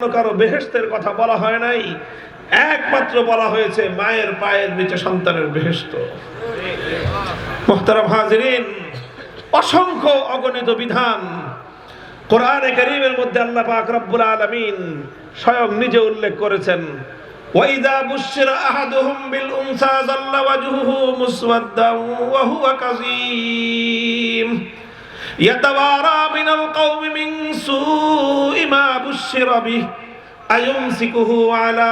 কারও বেহেস্তের কথা বলা হয় নাই। একমাত্র বলা হয়েছে মায়ের পায়ের নিচে সন্তানের বেহেস্ত অসংখ্য অগণিত বিধান কোরআনে করিমের মধ্যে আল্লাহ পাক রব্বুল স্বয়ং নিজে উল্লেখ করেছেন, ওয়াইদা বুশিরা আহাদুহুম বিল মুসওয়াদ্দান ওয়া হুয়া কাযীম। ইয়াতাওয়ারা মিনাল কওমি মিন সুই মা বুশশিরা বিহি, আয়ুমসিকুহু আলা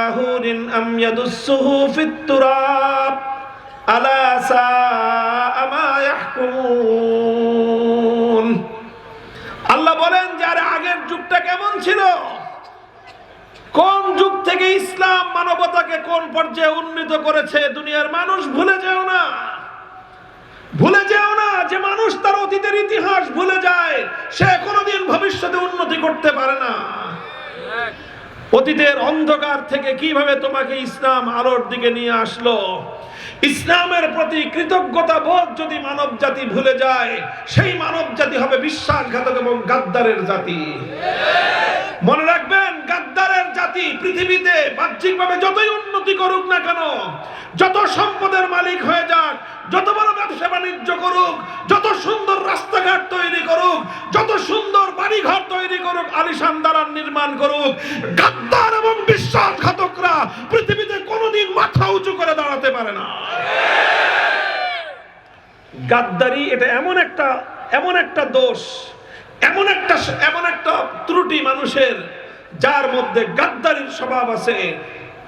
আল্লাহ বলেন যার আগের যুগটা কেমন ছিল? কোন যুগ থেকে ইসলাম মানবতাকে কোন পর্যায়ে উন্নীত করেছে? দুনিয়ার মানুষ ভুলে ইতিহাস ভুলে যায়, সে কোনোদিন ভবিষ্যতে উন্নতি করতে পারে না। অতীতের অন্ধকার থেকে কীভাবে তোমাকে ইসলাম আলোর দিকে নিয়ে আসলো? ইসলামের প্রতি কৃতজ্ঞতা বোধ যদি মানব জাতি ভুলে যায়, সেই মানব জাতি হবে বিশ্বাসঘাতক এবং গাদ্দারের জাতি। মনে রাখবেন, গাদ্দারের জাতি পৃথিবীতে বাহ্যিকভাবে যতই উন্নতি করুক না কেন, যত সম্পদের মালিক হয়ে যাক যত বড় ব্যবসা বাণিজ্য করুক, যত সুন্দর রাস্তাঘাট তৈরি করুক, যত সুন্দর বাড়িঘর তৈরি করুক, আলিশান দালান নির্মাণ করুক, গাদ্দার এবং বিশ্বাসঘাতকরা পৃথিবীতে কোনোদিন মাথা উঁচু করে দাঁড়াতে পারে না। গাদ্দারি এটা এমন একটা এমন একটা দোষ, এমন একটা এমন একটা ত্রুটি মানুষের, যার মধ্যে গাদ্দারির স্বভাব আছে।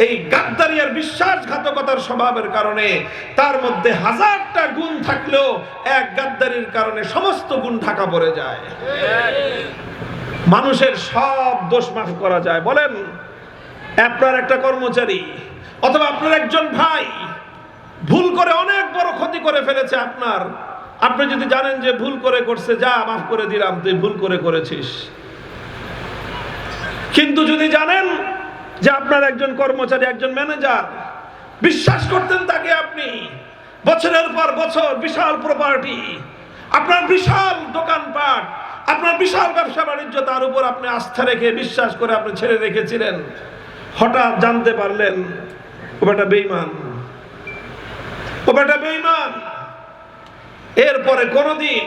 এই গাদ্দারি আর বিশ্বাসঘাতকতার স্বভাবের কারণে তার মধ্যে হাজারটা গুণ থাকলেও এক গাদ্দারির কারণে সমস্ত গুণ ঢাকা পড়ে যায়। মানুষের সব দোষ মাফ করা যায়। বলেন, আপনার একটা কর্মচারী অথবা আপনার একজন ভাই ভুল করে অনেক বড় ক্ষতি করে ফেলেছে আপনার। আপনি যদি জানেন যে ভুল করে করছে, যা মাফ করে দিলাম, তুই ভুল করে করেছিস। কিন্তু যদি জানেন যে আপনার একজন কর্মচারী, একজন ম্যানেজার বিশ্বাস করতেন তাকে আপনি। বছরের পর বছর বিশাল প্রপার্টি আপনার বিশাল দোকানপাট, আপনার বিশাল ব্যবসা বাণিজ্য, তার উপর আপনি আস্থা রেখে, বিশ্বাস করে আপনি ছেড়ে রেখেছিলেন। হঠাৎ জানতে পারলেন, ও বেটা বেইমান ও বেটা বেইমান এরপরে কোনোদিন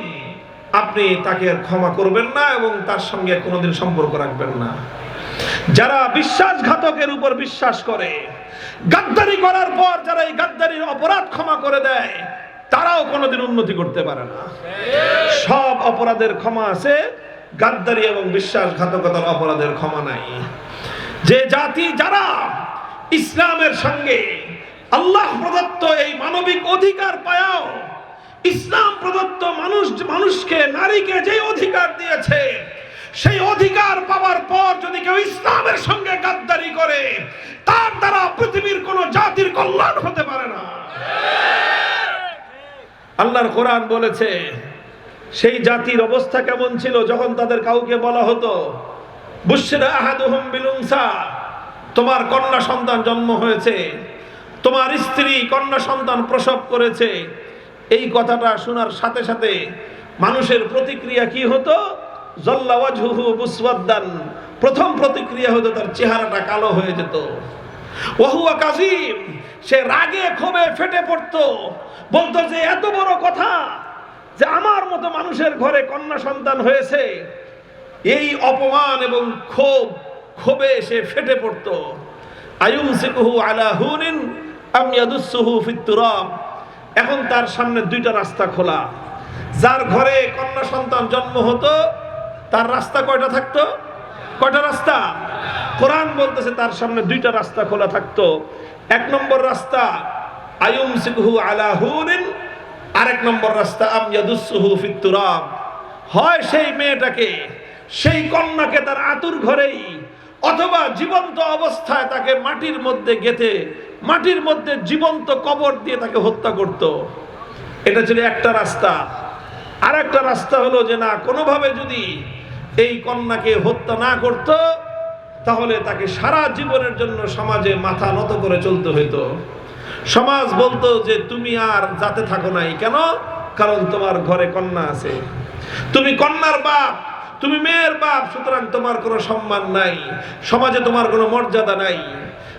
আপনি তাকে ক্ষমা করবেন না এবং তার সঙ্গে কোনোদিন সম্পর্ক রাখবেন না। যারা বিশ্বাসঘাতকের উপর বিশ্বাস করে, গাদ্দারি করার পর যারা এই গাদ্দারির অপরাধ ক্ষমা করে দেয়, তারাও কোনোদিন উন্নতি করতে পারে না। সব অপরাধের ক্ষমা আছে, গাদ্দারি এবং বিশ্বাসঘাতকতার অপরাধের ক্ষমা নাই। যে জাতি যারা ইসলামের সঙ্গে আল্লাহ প্রদত্ত এই মানবিক অধিকার পায়াও, ইসলাম প্রদত্ত মানুষ মানুষকে, নারীকে যে অধিকার দিয়েছে সেই অধিকার পাওয়ার পর যদি কেউ ইসলামের সঙ্গে গাদ্দারি করে, তার দ্বারা পৃথিবীর কোন জাতির কল্যাণ হতে পারে না। আল্লাহর কোরআন বলেছে, সেই জাতির অবস্থা কেমন ছিল যখন তাদের কাউকে বলা হতো তোমার কন্যা সন্তান জন্ম হয়েছে, তোমার স্ত্রী কন্যা সন্তান প্রসব করেছে। এই কথাটা শোনার সাথে সাথে মানুষের প্রতিক্রিয়া কি হতো? প্রথম প্রতিক্রিয়া হতো তার চেহারাটা কালো হয়ে যেত। সে রাগে ক্ষোভে ফেটে পড়তো। বলতো যে, এত বড় কথা যে আমার মতো মানুষের ঘরে কন্যা সন্তান হয়েছে। এই অপমান এবং ক্ষোভ, ক্ষোভে সে ফেটে পড়তো। আয়ুম সিকুহু আলা হুনিন এখন তার সামনে দুইটা রাস্তা খোলা। যার ঘরে কন্যা সন্তান জন্ম হতো তার রাস্তা কয়টা থাকতো? কয়টা রাস্তা? কোরআন বলতেছে তার সামনে দুইটা রাস্তা খোলা থাকতো। এক নম্বর রাস্তা আয়ুম সিকুহু আলা হুনিন আরেক নম্বর রাস্তা, আম ইয়াদুসুহু ফিত্তুরাব হয় সেই মেয়েটাকে, সেই কন্যাকে তার আতুর ঘরেই, অথবা জীবন্ত অবস্থায় তাকে মাটির মধ্যে গেথে, মাটির মধ্যে জীবন্ত কবর দিয়ে তাকে হত্যা করত। এটা ছিল একটা রাস্তা। আর একটা রাস্তা হলো যে না, কোনোভাবে যদি এই কন্যাকে হত্যা না করত, তাহলে তাকে সারা জীবনের জন্য সমাজে মাথা নত করে চলতে হইতো। সমাজ বলতো যে, তুমি আর যাতে থাকো নাই কেন? কারণ তোমার ঘরে কন্যা আছে। তুমি কন্যার বাপ, তুমি মেয়ের বাপ, সুতরাং তোমার কোনো সম্মান নাই। সমাজে তোমার কোনো মর্যাদা নাই।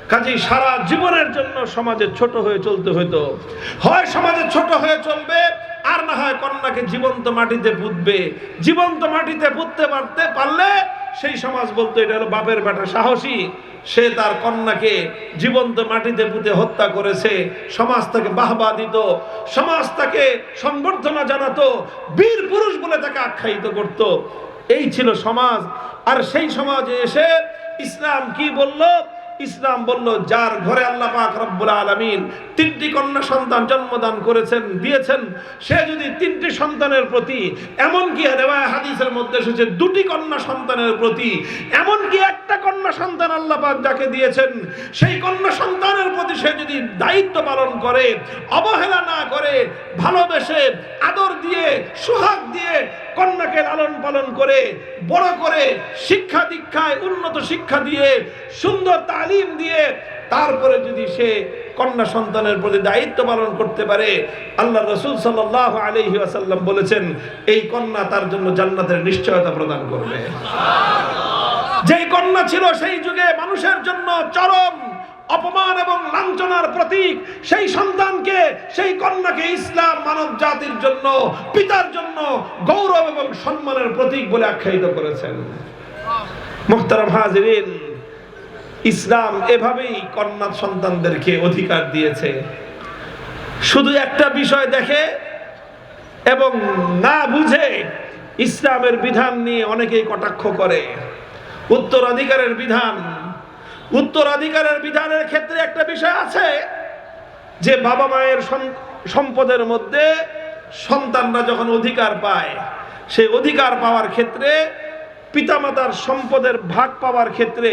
কাজেই সারা জীবনের জন্য সমাজে ছোট হয়ে চলতে হইতো। হয় সমাজে ছোট হয়ে চলবে আর না হয় কন্যাকে জীবন্ত মাটিতে পুঁতবে। জীবন্ত মাটিতে পুঁততে পারতে পারলে সেই সমাজ বলতো, এটা হলো বাপের বেটা সাহসী। সে তার কন্যাকে জীবন্ত মাটিতে পুঁতে হত্যা করেছে। সমাজ তাকে বাহবা দিত। সমাজ তাকে সংবর্ধনা জানাতো। বীর পুরুষ বলে তাকে আখ্যায়িত করত। এই ছিল সমাজ। আর সেই সমাজে এসে ইসলাম কি বলল? ইসলাম বলল, যার ঘরে আল্লাহ পাক রব্বুল আলামিন তিনটি কন্যা সন্তান জন্মদান করেছেন, দিয়েছেন, সে যদি তিনটি সন্তানের প্রতি এমন কি রেওয়ায় হাদিসের মধ্যে এসেছে, দুটি কন্যা সন্তানের প্রতি এমন কি একটা কন্যা সন্তান আল্লাহ পাক যাকে দিয়েছেন, সেই কন্যা সন্তানের প্রতি সে যদি দায়িত্ব পালন করে, অবহেলা না করে, ভালোবেসে, আদর দিয়ে, সোহাগ দিয়ে কন্যাকে লালন পালন করে, বড় করে শিক্ষা দীক্ষায়, উন্নত শিক্ষা দিয়ে, সুন্দর তালিম দিয়ে, তারপরে যদি সে কন্যা সন্তানের প্রতি দায়িত্ব পালন করতে পারে আল্লাহ রসুল সাল্লাহ আলহি আসাল্লাম বলেছেন, এই কন্যা তার জন্য জান্নাতের নিশ্চয়তা প্রদান করবে। যেই কন্যা ছিল সেই যুগে মানুষের জন্য চরম অপমান এবং লাঞ্ছনার প্রতীক সেই সন্তানকে, সেই কন্যাকে ইসলাম মানব জাতির জন্য, পিতার জন্য গৌরব এবং সম্মানের প্রতীক বলে আখ্যায়িত করেছেন। মুখতারাম হাজিরিন, ইসলাম এভাবেই কন্যা সন্তানদেরকে অধিকার দিয়েছে। শুধু একটা বিষয় দেখে এবং না বুঝে ইসলামের বিধান নিয়ে অনেকেই কটাক্ষ করে। উত্তরাধিকারের বিধান উত্তরাধিকারের বিধানের ক্ষেত্রে একটা বিষয় আছে যে বাবা মায়ের সম্পদের মধ্যে সন্তানরা যখন অধিকার পায়, সেই অধিকার পাওয়ার ক্ষেত্রে পিতামাতার সম্পদের ভাগ পাওয়ার ক্ষেত্রে,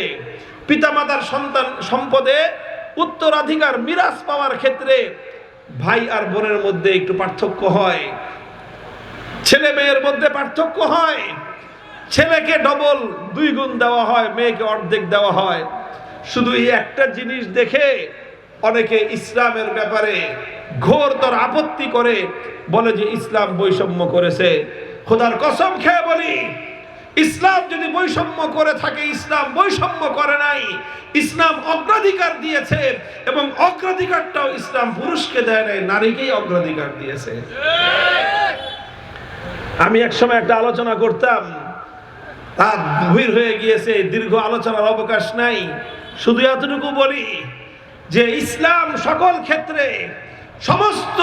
পিতামাতার সন্তান সম্পদে উত্তরাধিকার মিরাজ পাওয়ার ক্ষেত্রে ভাই আর বোনের মধ্যে একটু পার্থক্য হয়। ছেলে মেয়ের মধ্যে পার্থক্য হয়। ছেলেকে ডবল দুই গুণ দেওয়া হয়, মেয়েকে অর্ধেক দেওয়া হয়। শুধু এই একটা জিনিস দেখে অনেকে ইসলামের ব্যাপারে ঘোরতর আপত্তি করে বলে যে ইসলাম বৈষম্য করেছে। খোদার কসম খেয়ে বলি, ইসলাম যদি বৈষম্য করে থাকে, ইসলাম বৈষম্য করে নাই, ইসলাম অগ্রাধিকার দিয়েছে এবং অগ্রাধিকারটাও ইসলাম পুরুষকে দেয় নাই, নারীকেই অগ্রাধিকার দিয়েছে। আমি একসময় একটা আলোচনা করতাম, রাত গভীর হয়ে গিয়েছে, দীর্ঘ আলোচনার অবকাশ নাই। শুধু এতটুকু বলি যে ইসলাম সকল ক্ষেত্রে সমস্ত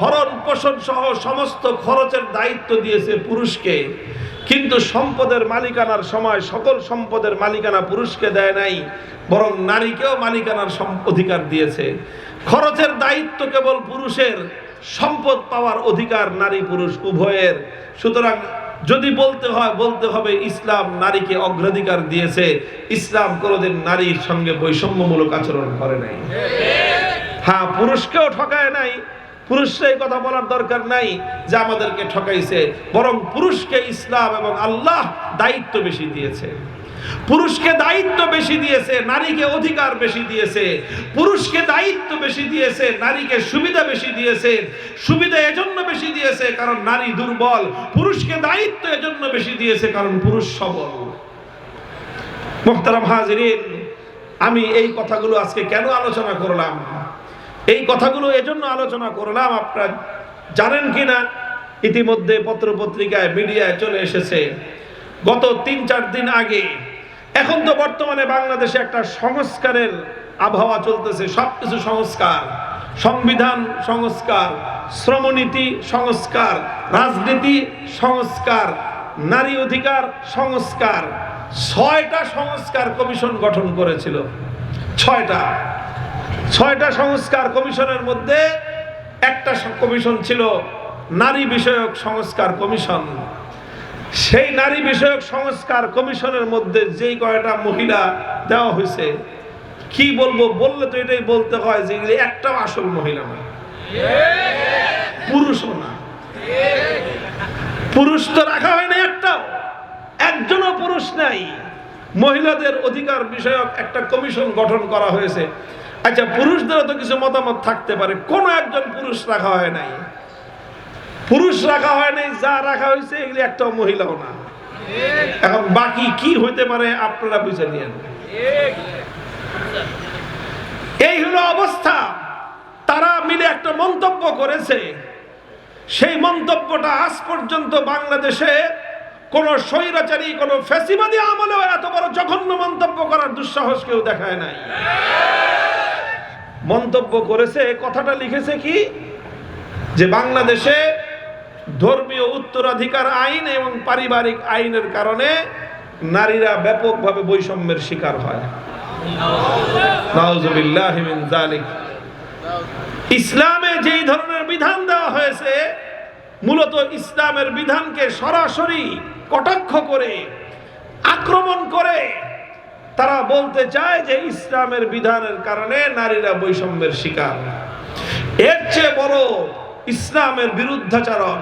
ভরণ পোষণ সহ সমস্ত খরচের দায়িত্ব দিয়েছে পুরুষকে। কিন্তু সম্পদের মালিকানার সময় সকল সম্পদের মালিকানা পুরুষকে দেয় নাই, বরং নারীকেও মালিকানার অধিকার দিয়েছে। খরচের দায়িত্ব কেবল পুরুষের, সম্পদ পাওয়ার অধিকার নারী পুরুষ উভয়ের। সুতরাং যদি বলতে হয়, বলতে হবে, ইসলাম নারীকে অগ্রাধিকার দিয়েছে। ইসলাম কোনোদিন নারীর সঙ্গে বৈষম্যমূলক আচরণ করে নাই। হ্যাঁ পুরুষকেও ঠকায় নাই। পুরুষরা এই কথা বলার দরকার নাই যে আমাদেরকে ঠকাইছে। বরং পুরুষকে ইসলাম এবং আল্লাহ দায়িত্ব বেশি দিয়েছে। পুরুষকে দায়িত্ব বেশি দিয়েছে, নারীকে অধিকার বেশি দিয়েছে। পুরুষকে দায়িত্ব বেশি দিয়েছে, নারীকে সুবিধা বেশি দিয়েছে, সুবিধা এজন্য বেশি দিয়েছে কারণ নারী দুর্বল। পুরুষকে দায়িত্ব এজন্য বেশি দিয়েছে কারণ পুরুষ সবল। মোহতারাম হাজিরিন, আমি এই কথাগুলো আজকে কেন আলোচনা করলাম? এই কথাগুলো এজন্য আলোচনা করলাম, আপনারা জানেন কিনা? ইতিমধ্যে পত্রপত্রিকায় মিডিয়ায় চলে এসেছে। গত তিন চার দিন আগে এখন তো বর্তমানে বাংলাদেশে একটা সংস্কারের আবহাওয়া চলতেছে, সবকিছু সংস্কার। সংবিধান সংস্কার, শ্রমনীতি সংস্কার, রাজনীতি সংস্কার, নারী অধিকার সংস্কার। ছয়টা সংস্কার কমিশন গঠন করেছিল। ছয়টা। ছয়টা সংস্কার কমিশনের মধ্যে একটা কমিশন ছিল নারী বিষয়ক সংস্কার কমিশন। সেই নারী বিষয়ক সংস্কার কমিশনের মধ্যে যেই কয়টা মহিলা দেওয়া হয়েছে, কি বলব, বললে তো এটাই বলতে হয় যে একটাও আসল মহিলা না পুরুষও না। পুরুষ তো রাখা হয় না একটাও। একজনও পুরুষ নাই। মহিলাদের অধিকার বিষয়ক একটা কমিশন গঠন করা হয়েছে। আচ্ছা পুরুষদেরও তো কিছু মতামত থাকতে পারে। কোনো একজন পুরুষ রাখা হয় নাই। পুরুষ রাখা হয় নাই, যা রাখা হয়েছে, এগুলি একটাও মহিলাও না। এখন বাকি কি হইতে পারে, আপনারা বুঝে নিয়েন। এই হলো অবস্থা। তারা মিলে একটা মন্তব্য করেছে। সেই মন্তব্যটা আজ পর্যন্ত বাংলাদেশে কোন স্বৈরাচারী, কোন ফ্যাসিবাদী আমলেও এত বড় জঘন্য মন্তব্য করার দুঃসাহস কেউ দেখায় নাই। মন্তব্য করেছে, কথাটা লিখেছে কি? যে বাংলাদেশে ধর্মীয় উত্তরাধিকার আইন এবং পারিবারিক আইনের কারণে নারীরা ব্যাপকভাবে বৈষম্যের শিকার হয়। ইসলামে যেই ধরনের বিধান দেওয়া হয়েছে, মূলত ইসলামের বিধানকে সরাসরি কটাক্ষ করে, আক্রমণ করে, তারা বলতে চায় যে ইসলামের বিধানের কারণে নারীরা বৈষম্যের শিকার। এর চেয়ে বড় ইসলামের বিরুদ্ধাচরণ।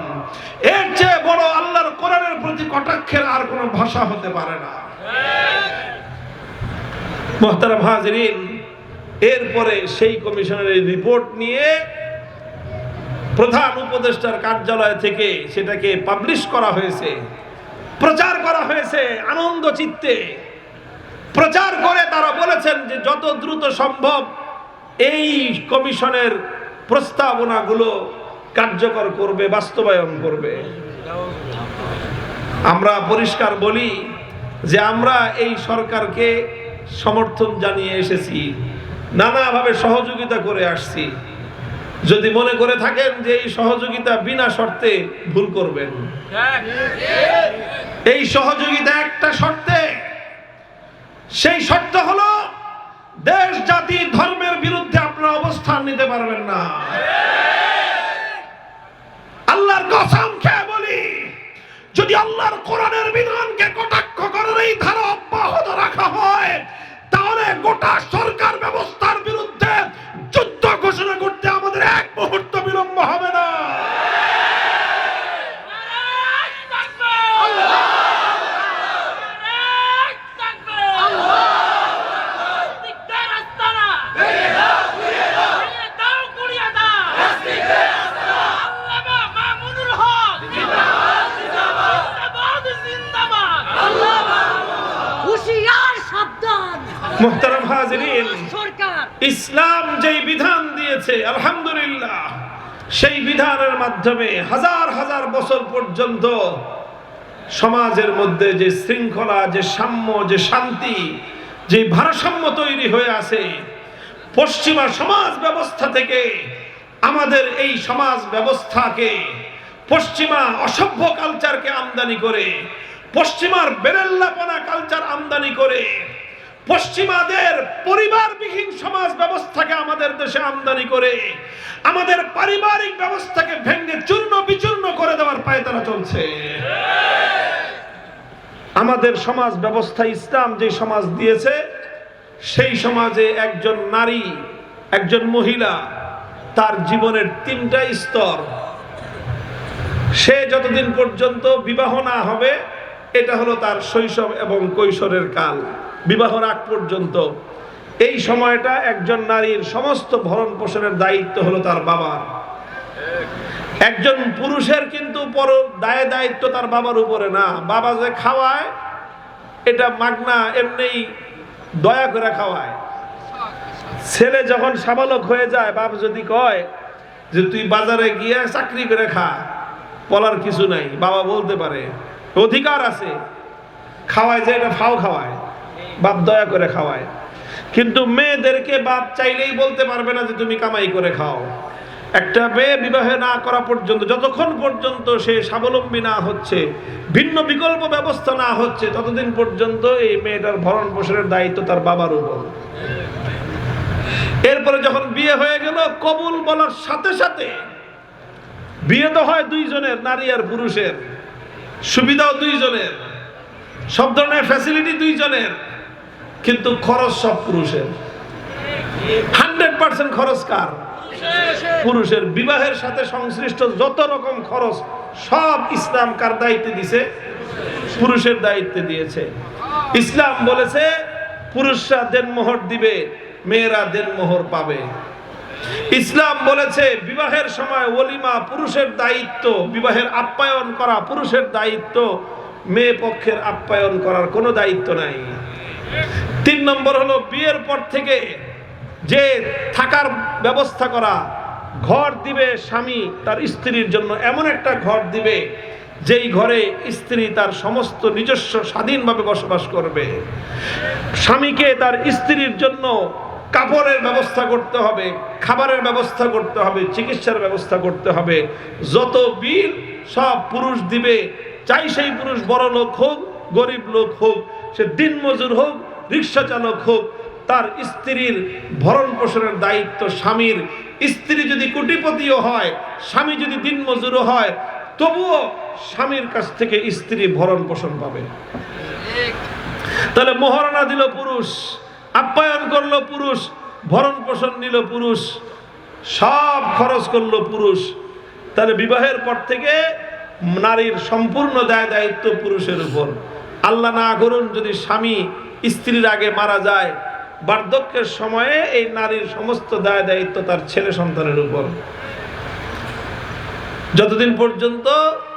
এর চেয়ে বড় আল্লাহর কোরআনের প্রতি কটাক্ষের আর কোনো ভাষা হতে পারে না। মোহতারাম হাজরিন, এরপরে সেই কমিশনের রিপোর্ট নিয়ে প্রধান উপদেষ্টার কার্যালয় থেকে সেটাকে পাবলিশ করা হয়েছে, প্রচার করা হয়েছে আনন্দ চিত্তে। প্রচার করে তারা বলেছেন যে যত দ্রুত সম্ভব এই কমিশনের প্রস্তাবনাগুলো কার্যকর করবে, বাস্তবায়ন করবে। আমরা পরিষ্কার বলি যে আমরা এই সরকারকে সমর্থন জানিয়ে এসেছি, নানাভাবে সহযোগিতা করে আসছি। যদি মনে করে থাকেন যে এই সহযোগিতা বিনা শর্তে ভুল করবেন। এই সহযোগিতা একটা শর্তে। সেই শর্ত হলো, দেশ, জাতি, ধর্মের বিরুদ্ধে আপনারা অবস্থান নিতে পারবেন না। কসম খেয়ে বলি, যদি আল্লাহর কোরআনের বিধানকে কটাক্ষ করার এই ধারা অব্যাহত রাখা হয়, তাহলে গোটা সরকার ব্যবস্থার বিরুদ্ধে যুদ্ধ ঘোষণা করতে আমাদের এক মুহূর্ত বিলম্ব হবে না। মুহতারাম হাজিরিন ইসলাম যেই বিধান দিয়েছে আলহামদুলিল্লাহ সেই বিধানের মাধ্যমে হাজার হাজার বছর পর্যন্ত সমাজের মধ্যে যে শৃঙ্খলা যে সাম্য যে শান্তি যে ভারসাম্য তৈরি হয়ে আছে পশ্চিমা সমাজ ব্যবস্থা থেকে আমাদের এই সমাজ ব্যবস্থাকে পশ্চিমা অসভ্য কালচারকে আমদানি করে পশ্চিমার বেরেল্লাপনা কালচার আমদানি করে পশ্চিমাদের পরিবারবিহীন সমাজ ব্যবস্থাকে আমাদের দেশে আমদানি করে, আমাদের পারিবারিক ব্যবস্থাকে ভেঙে চূর্ণ বিচূর্ণ করে দেওয়ার পায়ে তারা চলছে। আমাদের সমাজ ব্যবস্থা ইসলাম যে সমাজ দিয়েছে, সেই সমাজে একজন নারী, একজন মহিলা, তার জীবনের তিনটা স্তর। সে যতদিন পর্যন্ত বিবাহ না হবে, এটা হলো তার শৈশব এবং কৈশোরের কাল। বিবাহর আগ পর্যন্ত। এই সময়টা একজন নারীর সমস্ত ভরণ পোষণের দায়িত্ব হলো তার বাবার। একজন পুরুষের কিন্তু পর দায় দায়িত্ব তার বাবার উপরে না। বাবা যে খাওয়ায়, এটা মাগনা এমনি দয়া করে খাওয়ায়। ছেলে যখন সাবালক হয়ে যায়, বাপ যদি কয় যে তুই বাজারে গিয়ে চাকরি করে খা, বলার কিছু নাই। বাবা বলতে পারে, অধিকার আছে। খাওয়ায় যে এটা, ফাও খাওয়ায়। বাপ দয়া করে খাওয়ায়। কিন্তু মেয়েদেরকে বাপ চাইলেই বলতে পারবে না যে তুমি কামাই করে খাও। একটা মেয়ে বিবাহে না করা পর্যন্ত, যতক্ষণ পর্যন্ত সে স্বাবলম্বী না হচ্ছে, ভিন্ন বিকল্প ব্যবস্থা না হচ্ছে, ততদিন পর্যন্ত এই মেয়েটার ভরণ পোষণের দায়িত্ব তার বাবার উপর। এরপরে যখন বিয়ে হয়ে গেল, কবুল বলার সাথে সাথে বিয়ে তো হয় দুইজনের, নারী আর পুরুষের। সুবিধাও দুইজনের। সব ধরনের ফ্যাসিলিটি দুইজনের। কিন্তু খরচ সব পুরুষের। হান্ড্রেড পার্সেন্ট খরচ কার? পুরুষের বিবাহের সাথে সংশ্লিষ্ট যত রকম খরচ সব ইসলাম কার দায়িত্বে দিছে? পুরুষের দায়িত্বে দিয়েছে। ইসলাম বলেছে, পুরুষরা দেনমোহর দিবে, মেয়েরা দেনমোহর পাবে। ইসলাম বলেছে, বিবাহের সময় ওলিমা পুরুষের দায়িত্ব, বিবাহের আপ্যায়ন করা পুরুষের দায়িত্ব, মেয়ে পক্ষের আপ্যায়ন করার কোনো দায়িত্ব নাই। তিন নম্বর হলো বিয়ের পর থেকে যে থাকার ব্যবস্থা করা, ঘর দিবে স্বামী তার স্ত্রীর জন্য এমন একটা ঘর দিবে যেই ঘরে স্ত্রী তার সমস্ত নিজস্ব স্বাধীনভাবে বসবাস করবে। স্বামীকে তার স্ত্রীর জন্য কাপড়ের ব্যবস্থা করতে হবে, খাবারের ব্যবস্থা করতে হবে, চিকিৎসার ব্যবস্থা করতে হবে। যত বিল সব পুরুষ দিবে, চাই সেই পুরুষ বড় লোক হোক, গরিব লোক হোক, সে দিনমজুর হোক রিক্সা চালক হোক, তার স্ত্রীর ভরণ পোষণের দায়িত্ব স্বামীর। স্ত্রী যদি কোটিপতিও হয়, স্বামী যদি দিনমজুরও হয়, তবুও স্বামীর কাছ থেকে স্ত্রী ভরণ পোষণ পাবে। তাহলে মহারণা দিল পুরুষ, আপ্যায়ন করল পুরুষ, ভরণ পোষণ নিল পুরুষ, সব খরচ করল পুরুষ। তাহলে বিবাহের পর থেকে নারীর সম্পূর্ণ দায় দায়িত্ব পুরুষের উপর। আল্লাহ না করুন যদি স্বামী স্ত্রীর আগে মারা যায়, বার্ধক্যের সময়ে এই নারীর সমস্ত দায় দায়িত্ব তার ছেলে সন্তানের উপর। যতদিন পর্যন্ত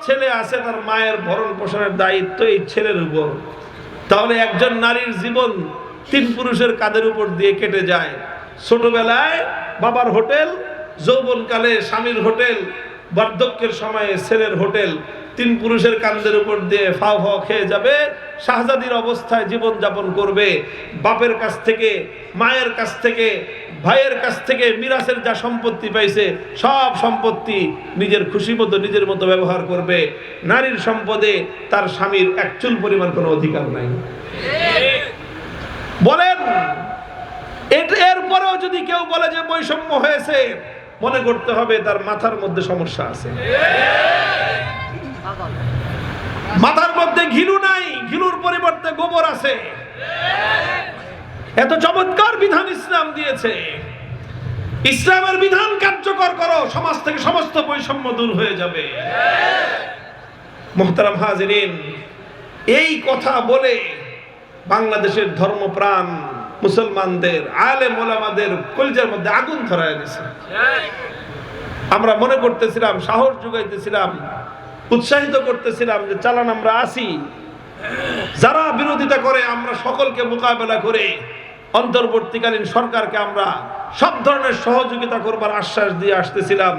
ছেলে আছে, তার মায়ের ভরণ পোষণের দায়িত্ব এই ছেলের উপর। তাহলে একজন নারীর জীবন তিন পুরুষের কাঁধের উপর দিয়ে কেটে যায়। ছোটবেলায় বাবার হোটেল, যৌবনকালে স্বামীর হোটেল, বার্ধক্যের সময়ে ছেলের হোটেল তিন পুরুষের কান্দের উপর দিয়ে ফাও ফাও খেয়ে যাবে, শাহজাদির অবস্থায় জীবন যাপন করবে। বাপের কাছ থেকে, মায়ের কাছ থেকে, ভাইয়ের কাছ থেকে মিরাসের যা সম্পত্তি পাইছে, সব সম্পত্তি নিজের খুশি মতো, নিজের মতো ব্যবহার করবে। নারীর সম্পদে তার স্বামীর একচুল পরিমাণ কোনো অধিকার নাই। বলেন, এর- এরপরেও যদি কেউ বলে যে বৈষম্য হয়েছে, মনে করতে হবে তার মাথার মধ্যে সমস্যা আছে। মাথার মধ্যে ঘিলু নাই, ঘিলুর পরিবর্তে গোবর আছে। এত চমৎকার বিধান ইসলাম দিয়েছে। ইসলামের বিধান কার্যকর করো, সমাজ থেকে সমস্ত বৈষম্য দূর হয়ে যাবে। মোহতারাম হাজিরিন, এই কথা বলে বাংলাদেশের ধর্মপ্রাণ মুসলমানদের আলে মোলামাদের কলজার মধ্যে আগুন ধরায় দিছে আমরা মনে করতেছিলাম, সাহস যোগাইতেছিলাম উৎসাহিত করতেছিলাম যে, চালান, আমরা আসি যারা বিরোধিতা করে, আমরা সকলকে মোকাবেলা করে অন্তর্বর্তীকালীন সরকারকে আমরা সব ধরনের সহযোগিতা করবার আশ্বাস দিয়ে আসতেছিলাম।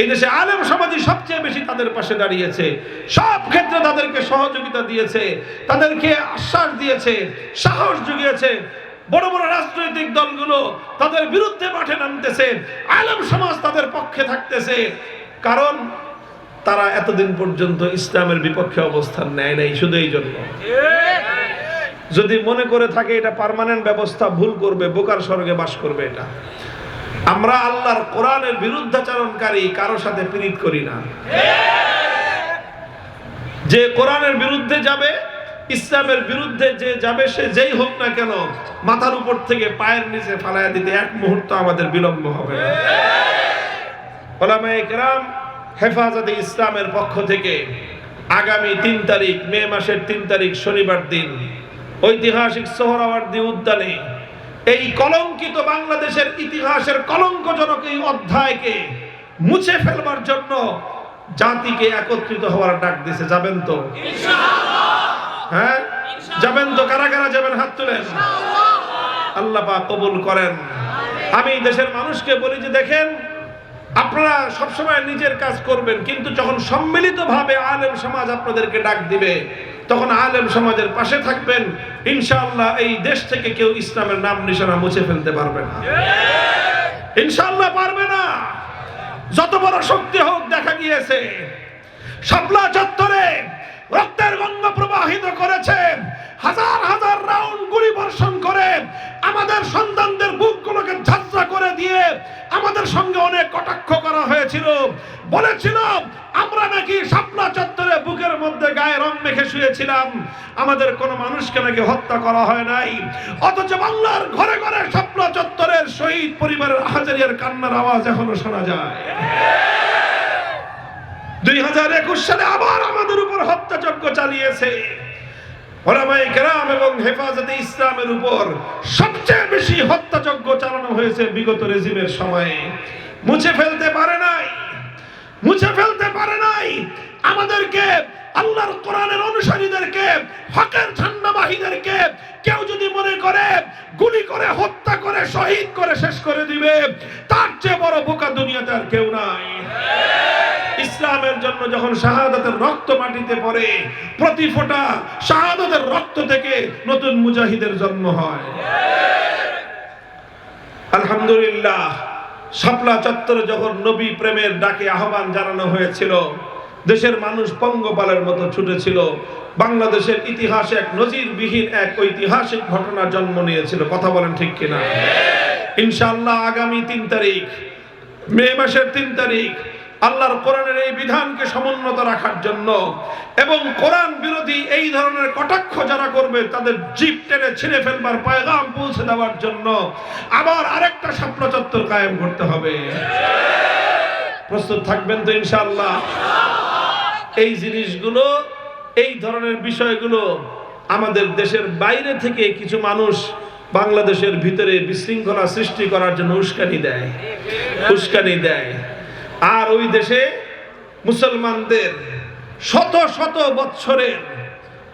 এই দেশে আলেম সমাজই সবচেয়ে বেশি তাদের পাশে দাঁড়িয়েছে। সব ক্ষেত্রে তাদেরকে সহযোগিতা দিয়েছে, তাদেরকে আশ্বাস দিয়েছে, সাহস জুগিয়েছে। বড় বড় রাজনৈতিক দলগুলো তাদের বিরুদ্ধে মাঠে নামতেছে। আলেম সমাজ তাদের পক্ষে থাকতেছে। কারণ তারা এতদিন পর্যন্ত ইসলামের বিপক্ষে অবস্থান নেয় নাই শুধু এই জন্য। যদি মনে করে থাকে এটা পার্মানেন্ট ব্যবস্থা, ভুল করবে, বোকার স্বর্গে বাস করবে এটা। আমরা আল্লাহর কোরআনের বিরুদ্ধাচরণকারী কারও সাথে পীড়িত করি না। যে কোরআনের বিরুদ্ধে যাবে, ইসলামের বিরুদ্ধে যে যাবে, সে যেই হোক না কেন, মাথার উপর থেকে পায়ের নিচে ফালাইয়া দিতে এক মুহূর্ত আমাদের বিলম্ব হবে ওলামায়ে কেরাম হেফাজতে ইসলামের পক্ষ থেকে আগামী তিন তারিখ মে মাসের তিন তারিখ শনিবার দিন ঐতিহাসিক সোহরাওয়ার্দী উদ্যানে এই কলঙ্কিত বাংলাদেশের ইতিহাসের কলঙ্কজনক এই অধ্যায়কে মুছে ফেলবার জন্য জাতিকে একত্রিত হওয়ার ডাক দিছে। যাবেন তো? হ্যাঁ? যাবেন তো? কারা কারা যাবেন? হাত তুলেন। আল্লাহ কবুল করেন। আমি দেশের মানুষকে বলি যে দেখেন আপনারা সবসময় নিজের কাজ করবেন, কিন্তু যখন সম্মিলিতভাবে আলেম সমাজ আপনাদেরকে ডাক দিবে, তখন আলেম সমাজের পাশে থাকবেন, ইনশাআল্লাহ এই দেশ থেকে কেউ ইসলামের নাম নিশানা মুছে ফেলতে পারবে না। ইনশাআল্লাহ পারবে না। যত বড় শক্তি হোক, দেখা গিয়েছে, শাপলা চত্বরে রক্তের গঙ্গা প্রবাহিত করেছে, হাজার হাজার রাউন্ড গুলি বর্ষণ করে, আমাদের সন্তানদের বুকগুলোকে ঝাঁঝরা করে দিয়ে আমাদের সঙ্গে অনেক কটাক্ষ করা হয়েছিল। বলেছিল আমরা নাকি শাপলা চত্বরে বুকের মধ্যে গায়ে রং মেখে শুয়েছিলাম। আমাদের কোনো মানুষকে নাকি হত্যা করা হয় নাই। অথচ বাংলার ঘরে ঘরে শাপলা চত্বরের শহীদ পরিবারের হাজারিয়ার কান্নার আওয়াজ এখনও শোনা যায়। দুই হাজার একুশ সালে আবার আমাদের উপর হত্যাযজ্ঞ চালিয়েছে। ওলামায়ে কেরাম এবং হেফাজতে ইসলামের উপর সবচেয়ে বেশি হত্যাযজ্ঞ চালানো হয়েছে বিগত রেজিমের সময়ে। মুছে ফেলতে পারে নাই। মুছে ফেলতে পারে নাই। আমাদেরকে আল্লাহর কোরআনের অনুসারীদেরকে, হকের ঝান্ডাবাহীদেরকে কেউ যদি মনে করে গুলি করে, হত্যা করে, শহীদ করে, শেষ করে দিবে, তার চেয়ে বড় বোকা দুনিয়াতে আর কেউ নাই। ইসলামের জন্য যখন শাহাদাতের রক্ত মাটিতে পড়ে, প্রতি ফোঁটা শাহাদাতের রক্ত থেকে নতুন মুজাহিদের জন্ম হয়। আলহামদুলিল্লাহ, শাপলা চত্বরে যখন নবী প্রেমের ডাকে আহ্বান জানানো হয়েছিল দেশের মানুষ পঙ্গপালের মতো ছুটেছিল। বাংলাদেশের ইতিহাসে এক নজিরবিহীন এক ঐতিহাসিক ঘটনা জন্ম নিয়েছিল। কথা বলেন ঠিক কিনা? ইনশাল্লাহ আগামী তিন তারিখ, মে মাসের তিন তারিখ, আল্লাহর কোরআনের এই বিধানকে সমুন্নত রাখার জন্য এবং কোরআন বিরোধী এই ধরনের কটাক্ষ যারা করবে, তাদের জিপ টেনে ছিঁড়ে ফেলবার পায়গাম পৌঁছে দেওয়ার জন্য আবার আরেকটা স্বপ্ন চত্বর কায়েম করতে হবে। প্রস্তুত থাকবেন তো ইনশাআল্লাহ। এই জিনিসগুলো, এই ধরনের বিষয়গুলো আমাদের দেশের বাইরে থেকে কিছু মানুষ বাংলাদেশের ভিতরে বিশৃঙ্খলা সৃষ্টি করার জন্য উস্কানি দেয়। উস্কানি দেয়। আর ওই দেশে মুসলমানদের শত শত বৎসরের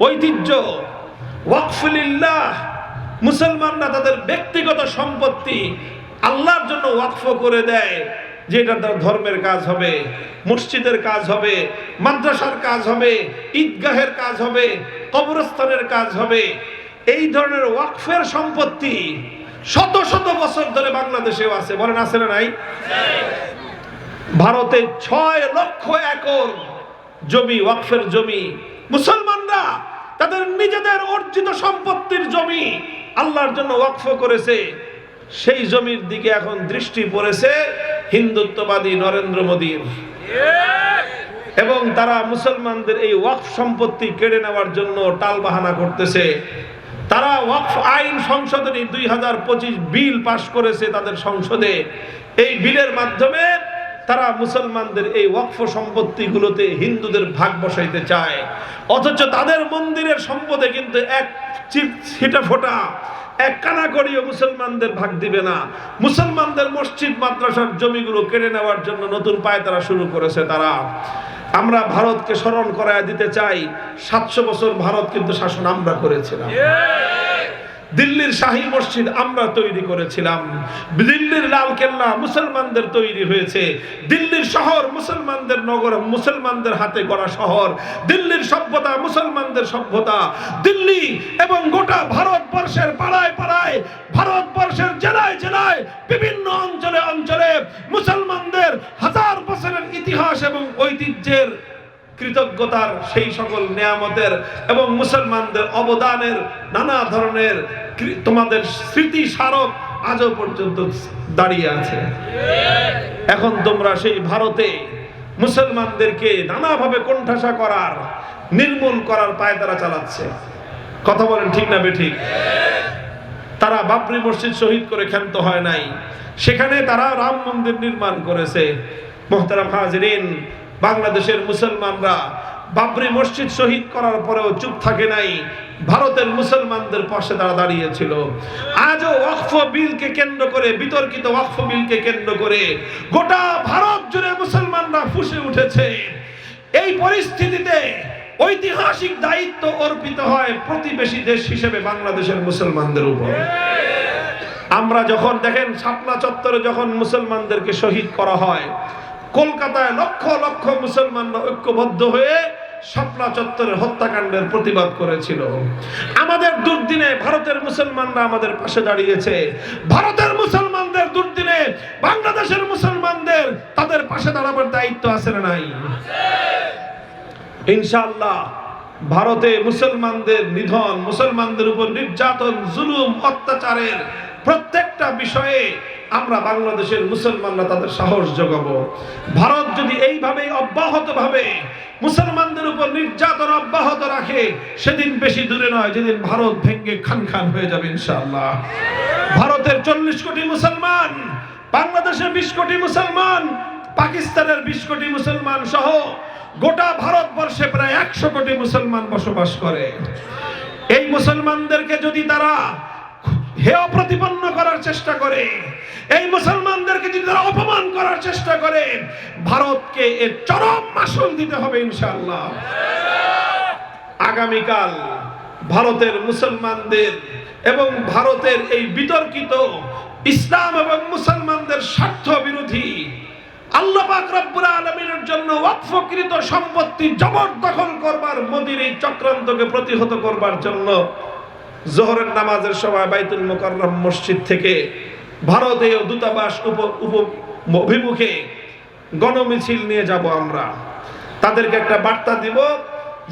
ঐতিহ্য, ওয়াকফুলিল্লাহ, মুসলমানরা তাদের ব্যক্তিগত সম্পত্তি আল্লাহর জন্য ওয়াকফ করে দেয়। যে এটা ধর্মের কাজ হবে, মসজিদের কাজ হবে, মাদ্রাসার কাজ হবে, ঈদগাহের কাজ হবে, কবরস্থানের কাজ হবে, এই ধরনের ওয়াকফের সম্পত্তি শত শত বছর ধরে বাংলাদেশেও আছে। বলেন, আছে না নাই? ভারতে ছয় লক্ষ একর জমি, ওয়াকফের জমি। মুসলমানরা তাদের নিজেদের অর্জিত সম্পত্তির জমি আল্লাহর জন্য ওয়াকফ করেছে। সেই জমির দিকে এখন দৃষ্টি পড়েছে। হিন্দুত্ববাদী নরেন্দ্র মোদীর এবং তারা মুসলমানদের এই ওয়াকফ সম্পত্তি কেড়ে নেওয়ার জন্য টালবাহানা করতেছে। তারা ওয়াকফ আইন সংশোধনী দুই হাজার পঁচিশ বিল পাশ করেছে তাদের সংসদে। এই বিলের মাধ্যমে তারা মুসলমানদের এই ওয়াকফ সম্পত্তিগুলোতে হিন্দুদের ভাগ বসাইতে চায়। অথচ তাদের মন্দিরের সম্পদে কিন্তু এক ছিটা ফোটা। এক কানা করিও মুসলমানদের ভাগ দিবে না। মুসলমানদের মসজিদ, মাদ্রাসার জমিগুলো কেড়ে নেওয়ার জন্য নতুন পায় তারা শুরু করেছে তারা। আমরা ভারতকে স্মরণ করায় দিতে চাই, সাতশো বছর ভারত কিন্তু শাসন আমরা করেছিলাম। দিল্লির শাহী মসজিদ আমরা তৈরি করেছিলাম। দিল্লির লাল কেল্লা মুসলমানদের তৈরি হয়েছে। দিল্লির শহর মুসলমানদের নগর, মুসলমানদের হাতে গড়া শহর। দিল্লির সভ্যতা মুসলমানদের সভ্যতা। দিল্লি এবং গোটা ভারতবর্ষের পাড়ায় পাড়ায়, ভারতবর্ষের জেলায় জেলায়, বিভিন্ন অঞ্চলে অঞ্চলে মুসলমানদের হাজার বছরের ইতিহাস এবং ঐতিহ্যের কৃতজ্ঞতার সেই সকল নিয়ামতের এবং মুসলমানদের অবদানের নানা ধরনের তোমাদের স্মৃতি স্মারক আজও পর্যন্ত দাঁড়িয়ে আছে। এখন তোমরা সেই ভারতে মুসলমানদেরকে নানাভাবে কোণঠাসা করার, নির্মূল করার পায় তারা চালাচ্ছে। কথা বলেন ঠিক না বেঠিক তারা বাবরি মসজিদ শহীদ করে ক্ষান্ত হয় নাই। সেখানে তারা রাম মন্দির নির্মাণ করেছে। মোহতারাম হাজরিন বাংলাদেশের মুসলমানরা বাবরি মসজিদ শহীদ করার পরেও চুপ থাকে নাই। ভারতের মুসলমানদের পাশে তারা দাঁড়িয়েছিল। আজও ওয়াকফ বিলকে কেন্দ্র করে, বিতর্কিত ওয়াকফ বিলকে কেন্দ্র করে গোটা ভারত জুড়ে মুসলমানরা ফুসে উঠেছে। এই পরিস্থিতিতে ঐতিহাসিক দায়িত্ব অর্পিত হয় প্রতিবেশী দেশ হিসেবে বাংলাদেশের মুসলমানদের উপর। আমরা যখন দেখেন, শাপলা চত্বরে যখন মুসলমানদেরকে শহীদ করা হয় কলকাতায় লক্ষ লক্ষ মুসলমানরা ঐক্যবদ্ধ হয়ে শাপলা চত্বরের হত্যাকাণ্ডের প্রতিবাদ করেছিল। আমাদের দুর্দিনে ভারতের মুসলমানরা আমাদের পাশে দাঁড়িয়েছে। ভারতের মুসলমানদের দুর্দিনে বাংলাদেশের মুসলমানদের তাদের পাশে দাঁড়াবার দায়িত্ব আছে না নাই? ইনশাআল্লাহ, ভারতে মুসলমানদের নিধন, মুসলমানদের উপর নির্যাতন, জুলুম, অত্যাচারের প্রত্যেকটা বিষয়ে আমরা বাংলাদেশের মুসলমানরা তাদের সাহস যোগাবো ভারত যদি এইভাবে অব্যাহত ভাবে মুসলমানদের উপর নির্যাতন অব্যাহত রাখে, সেদিন বেশি দূরে নয়, যেদিন ভারত ভেঙ্গে খান খান হয়ে যাবে ইনশাআল্লাহ। ভারতের চল্লিশ কোটি মুসলমান, বাংলাদেশের বিশ কোটি মুসলমান, পাকিস্তানের বিশ কোটি মুসলমান সহ গোটা ভারতবর্ষে প্রায় একশো কোটি মুসলমান বসবাস করে। এই মুসলমানদেরকে যদি তারা হেয় প্রতিপন্ন করার চেষ্টা করে। এই মুসলমানদেরকে যদি তারা অপমান করার চেষ্টা করে, ভারতকে এর চরম মাসুল দিতে হবে ইনশাআল্লাহ। আগামীকাল ভারতের মুসলমানদের এবং ভারতের এই বিতর্কিত ইসলাম এবং মুসলমানদের স্বার্থ বিরোধী আল্লাহ পাক রব্বুল আলামিনের জন্য ওয়াকফকৃত সম্পত্তি জবরদখল করবার মোদির এই চক্রান্তকে প্রতিহত করবার জন্য জোহরের নামাজের সময় বাইতুল মুকাররম মসজিদ থেকে ভারতীয় দূতাবাস উপ অভিমুখে গণমিছিল নিয়ে যাব আমরা। তাদেরকে একটা বার্তা দিব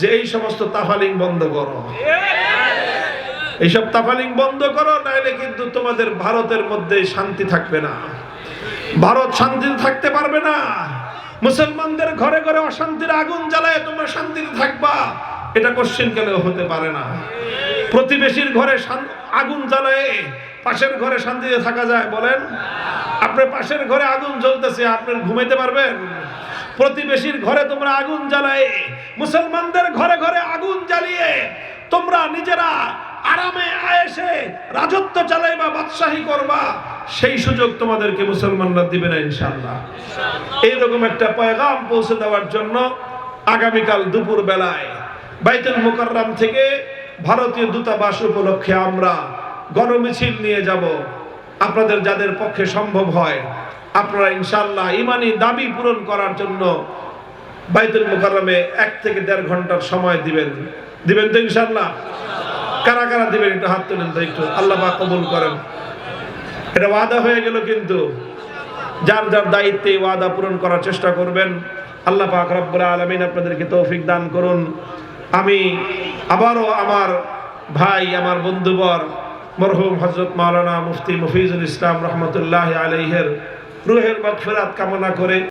যে এই সমস্ত তাফালিং বন্ধ করো। এইসব তাফালিং বন্ধ করো নাহলে কিন্তু তোমাদের ভারতের মধ্যে শান্তি থাকবে না। ভারত শান্তিতে থাকতে পারবে না। মুসলমানদের ঘরে ঘরে অশান্তির আগুন জ্বালায় তোমরা শান্তিতে থাকবা। এটা কোশ্চেন কেলেও হতে পারে না? প্রতিবেশীর ঘরে আগুন জ্বালায় পাশের ঘরে শান্তিতে থাকা যায়, বলেন। আপনার পাশের ঘরে আগুন জ্বলতেছে, আপনি ঘুমাইতে পারবেন? প্রতিবেশীর ঘরে তোমরা আগুন জ্বালায়, মুসলমানদের ঘরে ঘরে আগুন জ্বালিয়ে তোমরা নিজেরা আরামে, আয়েসে রাজত্ব চালাইবা, বাদশাহী করবা, সেই সুযোগ তোমাদেরকে মুসলমানরা দিবে না, ইনশাআল্লাহ। এইরকম একটা পয়গাম পৌঁছে দেওয়ার জন্য আগামীকাল দুপুর বেলায় বাইতুল মুকাররম থেকে ভারতীয় দূতাবাস উপলক্ষে আমরা গণমিছিল নিয়ে যাব। আপনাদের যাদের পক্ষে সম্ভব হয়, আপনারা ইনশাআল্লাহ ইমানি দাবি পূরণ করার জন্য বাইতুল মুকাররমে এক থেকে দেড় ঘণ্টার সময় দিবেন। দিবেন তো ইনশাআল্লাহ? কারা কারা দিবেন একটু হাত তুলেন তো একটু। আল্লাহ পাক কবুল করেন। এটা ওয়াদা হয়ে গেল কিন্তু। যার যার দায়িত্বে ওয়াদা পূরণ করার চেষ্টা করবেন, আল্লাহ পাক রব্বুল আলামিন আপনাদেরকে তৌফিক দান করুন। আমি আবারও আমার ভাই, আমার বন্ধুবর, মরহুম হজরত মাওলানা মুফতি মফিজুল ইসলাম রহমতুল্লাহ আলহের রুহের মগফিরাত কামনা করে